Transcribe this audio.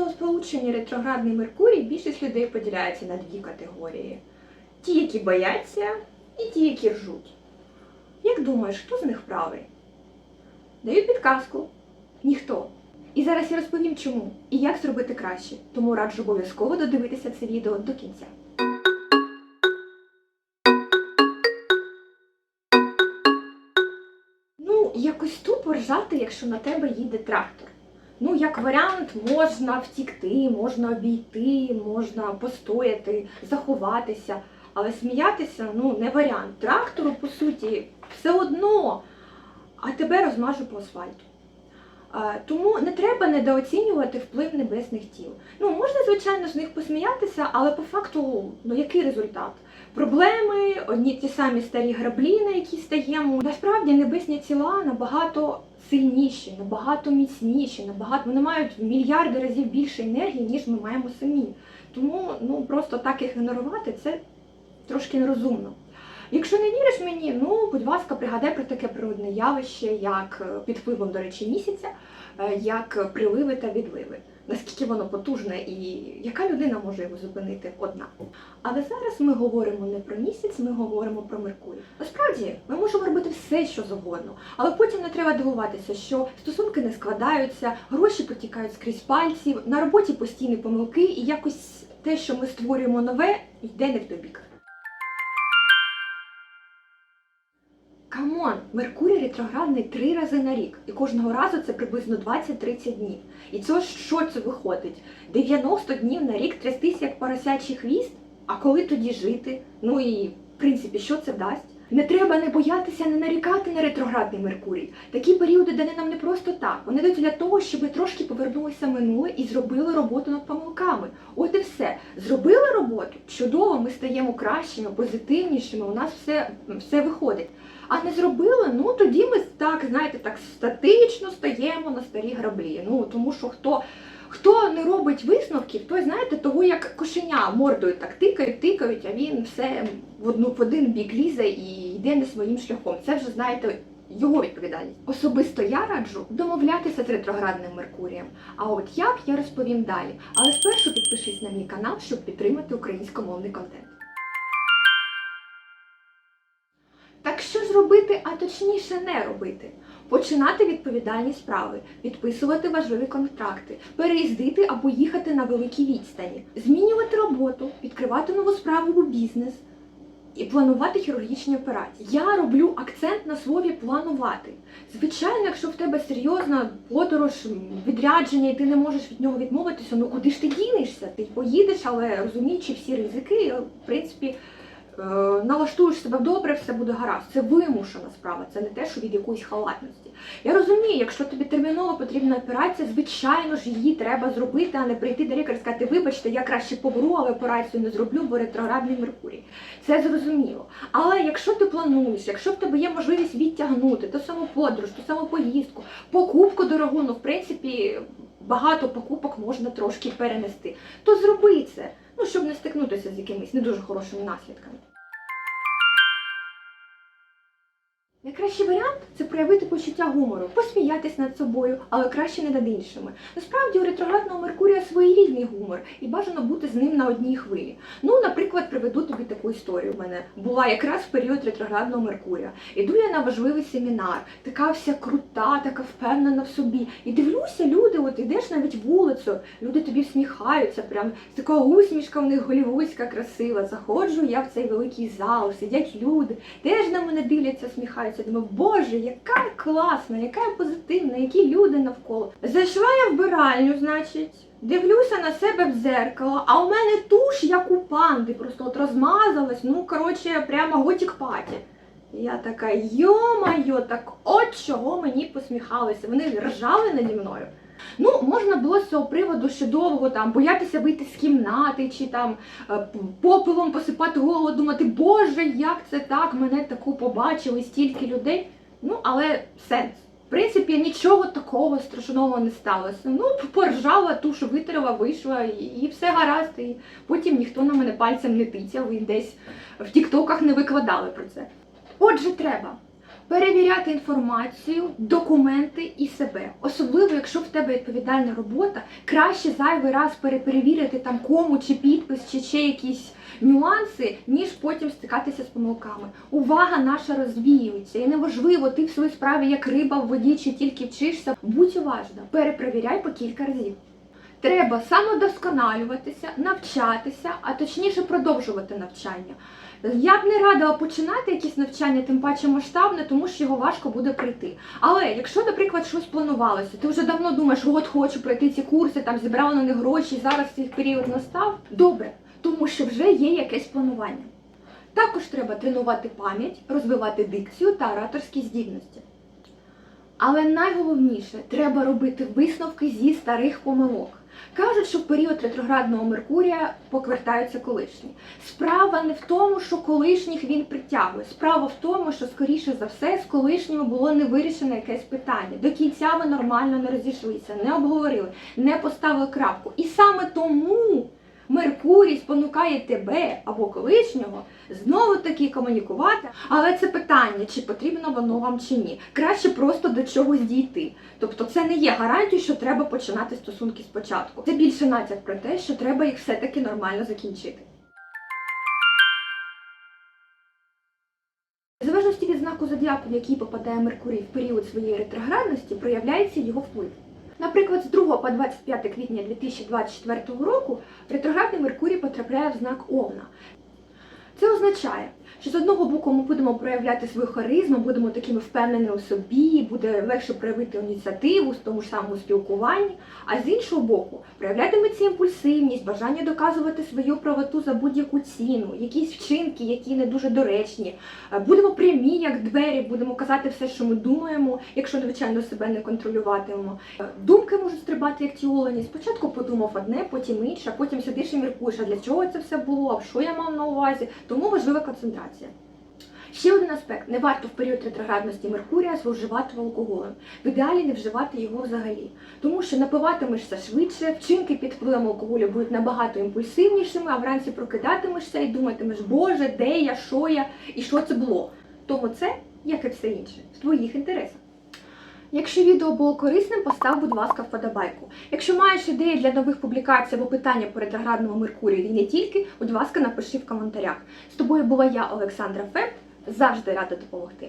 сполученні ретроградний Меркурій більшість людей поділяється на дві категорії: ті, які бояться, і ті, які ржуть. Як думаєш, хто з них правий? Даю підказку. Ніхто. І зараз я розповім чому і як зробити краще. Тому раджу обов'язково додивитися це відео до кінця. Ну, якось тупо ржати, якщо на тебе їде трактор. Ну, як варіант, можна втікти, можна обійти, можна постояти, заховатися. Але сміятися ну не варіант. Трактору, по суті, все одно, а тебе розмажу по асфальту. Тому не треба недооцінювати вплив небесних тіл. Ну, можна, звичайно, з них посміятися, але по факту, ну який результат? Проблеми, одні ті самі старі граблі, на які стаємо. Насправді небесні тіла набагато сильніші, набагато міцніші, набагато вони мають мільярди разів більше енергії, ніж ми маємо самі. Тому ну просто так їх ігнорувати це трошки нерозумно. Якщо не віриш мені, ну будь ласка, пригадай про таке природне явище, як е, під впливом, до речі, місяця, е, як приливи та відливи. Наскільки воно потужне і яка людина може його зупинити одна. Але зараз ми говоримо не про місяць, ми говоримо про Меркурій. Насправді ми можемо робити все, що завгодно, але потім не треба дивуватися, що стосунки не складаються, гроші потікають скрізь пальців, на роботі постійні помилки, і якось те, що ми створюємо нове, йде не в добік. Камон, Меркурій ретроградний три рази на рік, і кожного разу це приблизно 20-30 днів. І це що це виходить? 90 днів на рік трястися як поросячий хвіст? А коли тоді жити? Ну і в принципі, що це дасть? Не треба не боятися, не нарікати на ретроградний Меркурій. Такі періоди дані нам не просто так. Вони дають для того, щоб ми трошки повернулися в минуле і зробили роботу над помилками. От і все. Зробили роботу, чудово, ми стаємо кращими, позитивнішими, у нас все, все виходить. А не зробили, ну тоді ми так, знаєте, так статично стаємо на старі граблі. Ну тому що хто. Хто не робить висновків, той знаєте, того як кошеня мордою так тикають, тикають, а він все в одну в один бік лізе і йде не своїм шляхом. Це вже знаєте його відповідальність. Особисто я раджу домовлятися з ретроградним Меркурієм. А от як я розповім далі. Але спершу підпишись на мій канал, щоб підтримати українськомовний контент. Робити, а точніше не робити? Починати відповідальні справи, підписувати важливі контракти, переїздити або їхати на великій відстані, змінювати роботу, відкривати нову справу у бізнес і планувати хірургічні операції. Я роблю акцент на слові планувати. Звичайно, якщо в тебе серйозна подорож, відрядження, і ти не можеш від нього відмовитися, ну куди ж ти дінешся? Ти поїдеш, але розуміючи всі ризики, в принципі. Е, налаштуєш себе добре, все буде гаразд. Це вимушена справа, це не те, що від якоїсь халатності. Я розумію, якщо тобі терміново потрібна операція, звичайно ж її треба зробити, а не прийти до лікаря і сказати, вибачте, я краще помру, але операцію не зроблю, бо ретроградний Меркурій. Це зрозуміло. Але якщо ти плануєш, якщо в тебе є можливість відтягнути ту саму подорож, ту саму поїздку, покупку дорогу, ну в принципі багато покупок можна трошки перенести, то зроби це. Ну, щоб не стикнутися з якимись не дуже хорошими наслідками. Найкращий варіант це проявити почуття гумору, посміятись над собою, але краще не над іншими. Насправді у ретроградного Меркурія своєрідний гумор, і бажано бути з ним на одній хвилі. Ну, наприклад, приведу тобі таку історію. У мене була якраз в період ретроградного Меркурія. Іду я на важливий семінар, така вся крута, така впевнена в собі. І дивлюся, люди, от ідеш навіть вулицю, люди тобі всміхаються, прям така усмішка в них голівудська красива. Заходжу я в цей великий зал, сидять люди, теж на мене дивляться, сміхаються. Думаю, боже, яка класна, яка я позитивна, які люди навколо. Зайшла я в биральню, значить. Дивлюся на себе в дзеркало, а у мене туш, як у панди, просто от розмазалась, ну, коротше, прямо готік паті. Я така, йо-майо, так от чого мені посміхалися. Вони ржали наді мною. Ну, можна було з цього приводу ще довго там боятися вийти з кімнати, чи там е, попелом посипати голову, думати, боже, як це так, мене таку побачили, стільки людей. Ну, але сенс. В принципі, нічого такого страшного не сталося. Ну, поржала, тушу витерла, вийшла, і, і все гаразд. І потім ніхто на мене пальцем не тицяв і десь в тіктоках не викладали про це. Отже, треба Перевіряти інформацію, документи і себе. Особливо, якщо в тебе відповідальна робота, краще зайвий раз переперевірити там кому чи підпис, чи ще якісь нюанси, ніж потім стикатися з помилками. Увага наша розвіюється, і неважливо, ти в своїй справі як риба в воді чи тільки вчишся. Будь уважна, перепровіряй по кілька разів. Треба самодосконалюватися, навчатися, а точніше продовжувати навчання. Я б не радила починати якісь навчання, тим паче масштабне, тому що його важко буде пройти. Але якщо, наприклад, щось планувалося, ти вже давно думаєш, от хочу пройти ці курси, там зібрала на них гроші, зараз цей період настав. Добре, тому що вже є якесь планування. Також треба тренувати пам'ять, розвивати дикцію та ораторські здібності. Але найголовніше треба робити висновки зі старих помилок. Кажуть, що в період ретроградного Меркурія поквертаються колишні. Справа не в тому, що колишніх він притягує. Справа в тому, що, скоріше за все, з колишніми було не вирішено якесь питання. До кінця ви нормально не розійшлися, не обговорили, не поставили крапку. І саме тому Меркурій спонукає тебе або колишнього знову таки комунікувати. Але це питання, чи потрібно воно вам чи ні. Краще просто до чогось дійти. Тобто це не є гарантією, що треба починати стосунки спочатку. Це більше натяк про те, що треба їх все-таки нормально закінчити. Залежності від знаку зодіаку, в який попадає Меркурій в період своєї ретроградності, проявляється його вплив. Наприклад, з 2 по 25 квітня 2024 року ретроградний Меркурій потрапляє в знак Овна. Це означає, що з одного боку ми будемо проявляти свою харизму, будемо такими впевнені у собі, буде легше проявити ініціативу в тому ж самому спілкуванні. А з іншого боку, проявлятиметься імпульсивність, бажання доказувати свою правоту за будь-яку ціну, якісь вчинки, які не дуже доречні. Е, Будемо прямі, як двері, будемо казати все, що ми думаємо, якщо звичайно себе не контролюватимемо. Е, Думки можуть стрибати, як ті олені. Спочатку подумав одне, потім інше, потім сидиш і міркуєш, а для чого це все було, а що я мав на увазі. Тому важлива концентрація. Ще один аспект: не варто в період ретроградності Меркурія зловживати алкоголем. В ідеалі не вживати його взагалі, тому що напиватимешся швидше, вчинки під впливом алкоголю будуть набагато імпульсивнішими, а вранці прокидатимешся і думатимеш, Боже, де я, що я і що це було. Тому це, як і все інше, в твоїх інтересах. Якщо відео було корисним, постав, будь ласка, вподобайку. Якщо маєш ідеї для нових публікацій або питання по ретроградному Меркурію і не тільки, будь ласка, напиши в коментарях. З тобою була я, Олександра Феб, завжди рада допомогти.